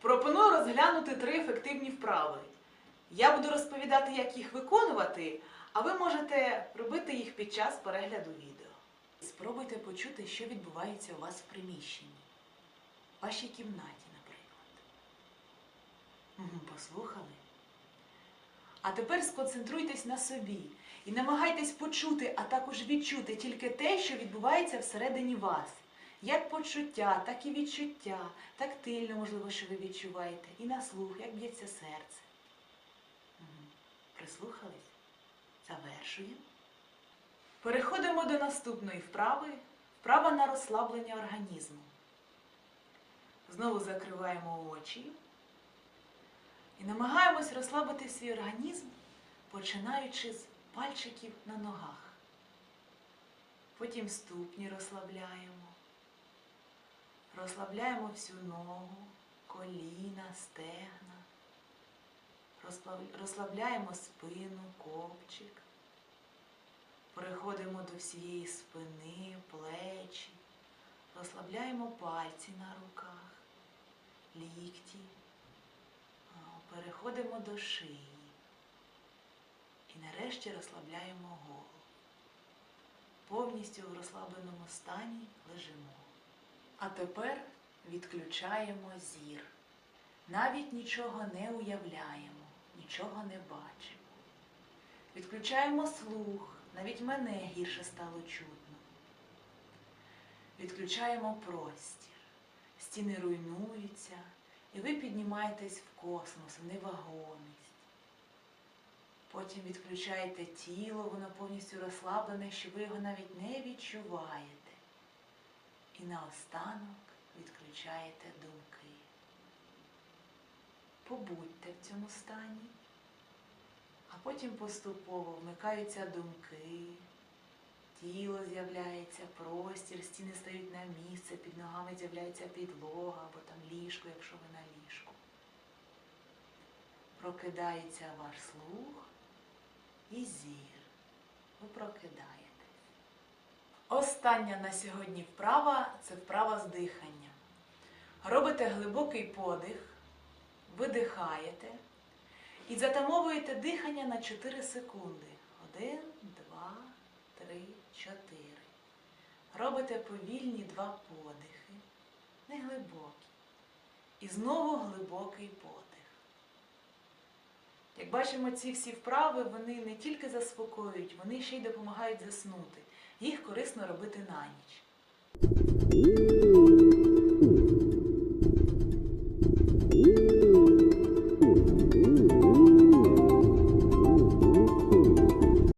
Пропоную розглянути три ефективні вправи. Я буду розповідати, як їх виконувати, а ви можете робити їх під час перегляду відео. Спробуйте почути, що відбувається у вас в приміщенні, в вашій кімнаті, наприклад. Послухали? А тепер сконцентруйтесь на собі і намагайтесь почути, а також відчути тільки те, що відбувається всередині вас. Як почуття, так і відчуття, тактильно, можливо, що ви відчуваєте, і на слух, як б'ється серце. Мгм. Прислухались? Завершуємо. Переходимо до наступної вправи. Вправа на розслаблення організму. Знову закриваємо очі і намагаємось розслабити свій організм, починаючи з пальчиків на ногах. Потім ступні розслабляємо. Розслабляємо всю ногу, коліна, стегна. Розслабляємо спину, копчик. Переходимо до всієї спини, плечі. Розслабляємо пальці на руках, лікті. Переходимо до шиї. І нарешті розслабляємо голову. Повністю в розслабленому стані лежимо. А тепер відключаємо зір. Навіть нічого не уявляємо, нічого не бачимо. Відключаємо слух, навіть мене гірше стало чутно. Відключаємо простір. Стіни руйнуються, і ви піднімаєтесь в космос, в невагомість. Потім відключаєте тіло, воно повністю розслаблене, що ви його навіть не відчуваєте. І наостанок відключаєте думки. Побудьте в цьому стані, а потім поступово вмикаються думки, тіло з'являється, простір, стіни стають на місце, під ногами з'являється підлога або там ліжко, якщо ви на ліжку. Прокидається ваш слух і зір. Ви прокидаєтесь. Остання на сьогодні вправа це вправа з дихання. Робите глибокий подих, видихаєте і затамовуєте дихання на 4 секунди. 1, 2, 3, 4. Робите повільні два подихи, неглибокі. І знову глибокий подих. Як бачимо, ці всі вправи вони не тільки заспокоюють, вони ще й допомагають заснути. Їх корисно робити на ніч.